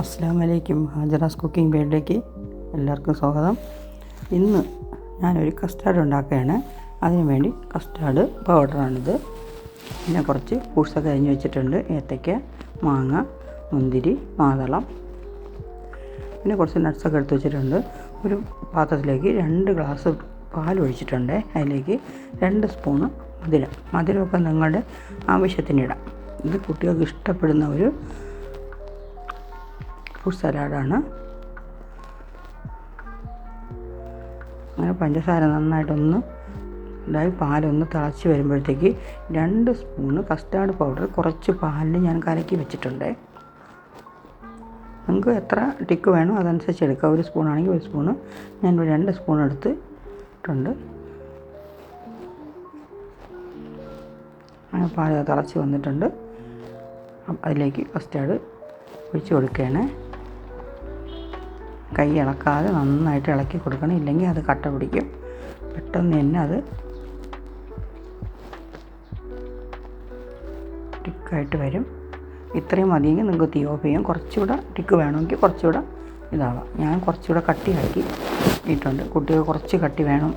അസ്സാം വലൈക്കും ഹാജറാസ് കുക്കിംഗ് വേൾഡിലേക്ക് എല്ലാവർക്കും സ്വാഗതം. ഇന്ന് ഞാനൊരു കസ്റ്റാർഡ് ഉണ്ടാക്കുകയാണ്. അതിനു വേണ്ടി കസ്റ്റാർഡ് പൗഡറാണിത്. പിന്നെ കുറച്ച് ഫ്രൂട്ട്സൊക്കെ അരിഞ്ഞ് വെച്ചിട്ടുണ്ട്. ഏത്തയ്ക്ക മാങ്ങ മുന്തിരി മാതളം. പിന്നെ കുറച്ച് നട്ട്സൊക്കെ എടുത്ത് വെച്ചിട്ടുണ്ട്. ഒരു പാത്രത്തിലേക്ക് രണ്ട് ഗ്ലാസ് പാൽ ഒഴിച്ചിട്ടുണ്ട്. അതിലേക്ക് രണ്ട് സ്പൂണ് മധുരം. മധുരമൊക്കെ നിങ്ങളുടെ ആവശ്യത്തിനിടാം. ഇത് കുട്ടികൾക്ക് ഇഷ്ടപ്പെടുന്ന ഒരു ഫ്രൂട്ട് സലാഡാണ്. അങ്ങനെ പഞ്ചസാര നന്നായിട്ടൊന്ന് ഇതായി പാലൊന്ന് തിളച്ച് വരുമ്പോഴത്തേക്ക് രണ്ട് സ്പൂണ് കസ്റ്റാർഡ് പൗഡർ കുറച്ച് പാലിൽ ഞാൻ കലക്കി വെച്ചിട്ടുണ്ട്. നിങ്ങൾക്ക് എത്ര ടിക്ക് വേണോ അതനുസരിച്ച് എടുക്കുക ഒരു സ്പൂണാണെങ്കിൽ ഒരു സ്പൂണ്. ഞാൻ രണ്ട് സ്പൂൺ എടുത്തിട്ടുണ്ട്. അങ്ങനെ പാൽ തിളച്ച് വന്നിട്ടുണ്ട്. അതിലേക്ക് കസ്റ്റാർഡ് ഒഴിച്ച് കൊടുക്കുകയാണ്. കൈ ഇളക്കാതെ നന്നായിട്ട് ഇളക്കി കൊടുക്കണം. ഇല്ലെങ്കിൽ അത് കട്ട പിടിക്കും. പെട്ടെന്ന് തന്നെ അത് ടിക്കായിട്ട് വരും. ഇത്രയും മതിയെങ്കിൽ നിങ്ങൾക്ക് തീ ഓഫ് ചെയ്യാം. കുറച്ചുകൂടെ ടിക്ക് വേണമെങ്കിൽ കുറച്ചുകൂടെ ഇതാവാം. ഞാൻ കുറച്ചുകൂടെ കട്ടിയാക്കി ഇട്ടുണ്ട് കുട്ടികൾ കുറച്ച് കട്ടി വേണം.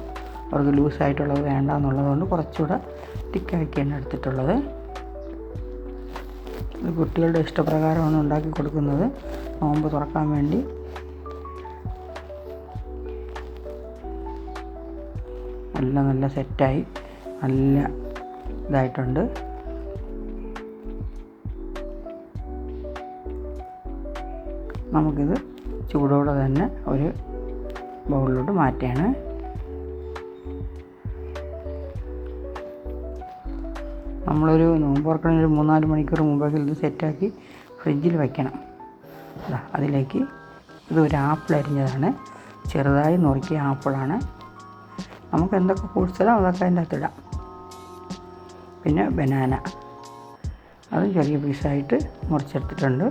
അവർക്ക് ലൂസായിട്ടുള്ളത് വേണ്ട എന്നുള്ളതുകൊണ്ട് കുറച്ചുകൂടെ തിക്കാക്കിയാണ് എടുത്തിട്ടുള്ളത്. ഇത് കുട്ടികളുടെ ഇഷ്ടപ്രകാരമാണ് ഉണ്ടാക്കി കൊടുക്കുന്നത്. നോമ്പ് തുറക്കാൻ വേണ്ടി എല്ലാം നല്ല സെറ്റായി. നല്ല ഇതായിട്ടുണ്ട്. നമുക്കിത് ചൂടോടെ തന്നെ ഒരു ബൗളിലോട്ട് മാറ്റുകയാണ്. നമ്മളൊരു നോമ്പ് തുറക്കണ ഒരു മൂന്നാൽ മണിക്കൂർ മുമ്പെങ്കിലും ഇത് സെറ്റാക്കി ഫ്രിഡ്ജിൽ വയ്ക്കണം അതിലേക്ക് ഇത് ഒരു ആപ്പിൾ അരിഞ്ഞതാണ്. ചെറുതായി നുറുക്കിയ ആപ്പിളാണ്. നമുക്ക് എന്തൊക്കെ ഫ്രൂട്ട്സ് ഇടാം അതൊക്കെ അതിന്റെ അകത്തിടാം പിന്നെ ബനാന. അതും ചെറിയ പീസായിട്ട് മുറിച്ചെടുത്തിട്ടുണ്ട്.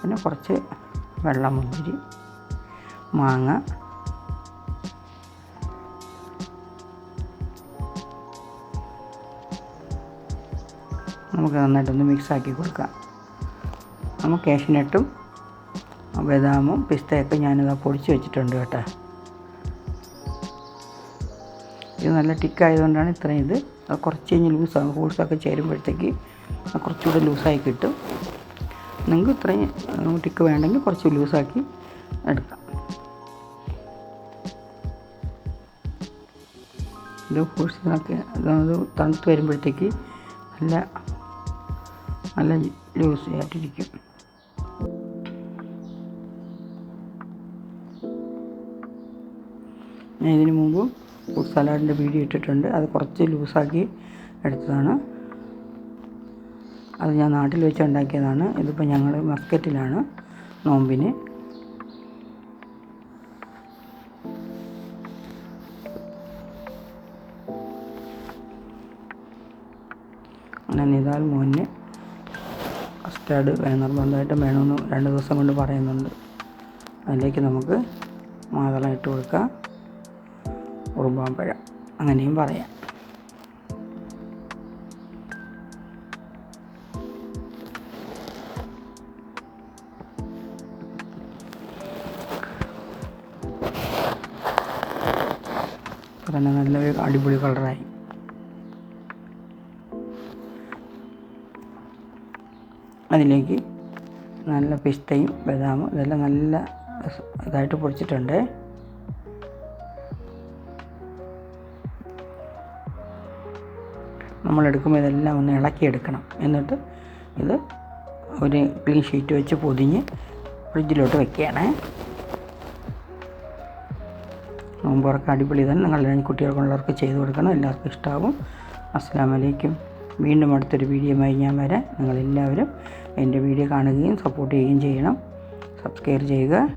പിന്നെ കുറച്ച് വെള്ളമുന്തിരി മാങ്ങ നമുക്ക് നന്നായിട്ടൊന്ന് മിക്സാക്കി കൊടുക്കാം. നമുക്ക് കാഷ്നട്ടും ബദാമും പിസ്തയൊക്കെ ഞാനിത് പൊടിച്ച് വെച്ചിട്ടുണ്ട് കേട്ടോ. ഇത് നല്ല ടിക്കായതുകൊണ്ടാണ് ഇത്രയും ഇത്. അത് കുറച്ച് കഴിഞ്ഞ് ലൂസാകും ഹോൾസൊക്കെ ചേരുമ്പോഴത്തേക്ക് കുറച്ചുകൂടെ ലൂസായി കിട്ടും. നിങ്ങൾക്ക് ഇത്രയും ടിക്ക് വേണ്ടെങ്കിൽ കുറച്ച് ലൂസാക്കി എടുക്കാം. ഇത് ഫ്രൂട്ട്സിനൊക്കെ അത് തണുത്ത് വരുമ്പോഴത്തേക്ക് നല്ല നല്ല ലൂസ് ആയിട്ടിരിക്കും ഞാൻ ഇതിന് മുമ്പ് ഫ്രൂട്ട് സലാഡിന്റെ വീഡിയോ ഇട്ടിട്ടുണ്ട്. അത് കുറച്ച് ലൂസാക്കി എടുത്തതാണ്. അത് ഞാൻ നാട്ടിൽ വെച്ച് ഉണ്ടാക്കിയതാണ്. ഇതിപ്പോൾ ഞങ്ങൾ മാർക്കറ്റിലാണ് നോമ്പിന്. അങ്ങനെ നിതാൽ മോന് കസ്റ്റാർഡ് നിർബന്ധമായിട്ടും വേണമെന്ന് രണ്ട് ദിവസം കൊണ്ട് പറയുന്നുണ്ട്. അതിലേക്ക് നമുക്ക് മാതളം ഇട്ട് കൊടുക്കാം. ഉറുമ്പാമ്പഴം. അങ്ങനെയും പറയാം. തന്നെ നല്ലൊരു അടിപൊളി കളറായി. അതിലേക്ക് നല്ല പിസ്തയും ബദാമും ഇതെല്ലാം നല്ല ഇതായിട്ട് പൊടിച്ചിട്ടുണ്ട്. നമ്മളെടുക്കുമ്പോൾ ഇതെല്ലാം ഒന്ന് ഇളക്കി എടുക്കണം എന്നിട്ട് ഇത് ഒരു ക്ലീൻ ഷീറ്റ് വെച്ച് പൊതിഞ്ഞ് ഫ്രിഡ്ജിലോട്ട് വെക്കുകയാണ്. നോമ്പുറക്കം അടിപൊളി തന്നെ നിങ്ങൾ കുട്ടികൾക്കുള്ളവർക്ക് ചെയ്തു കൊടുക്കണം. എല്ലാവർക്കും ഇഷ്ടമാവും അസ്സാം വലൈക്കും വീണ്ടും അടുത്തൊരു വീഡിയോയുമായി ഞാൻ വരാം. നിങ്ങളെല്ലാവരും എന്റെ വീഡിയോ കാണുകയും സപ്പോർട്ട് ചെയ്യുകയും ചെയ്യണം. സബ്സ്ക്രൈബ് ചെയ്യുക.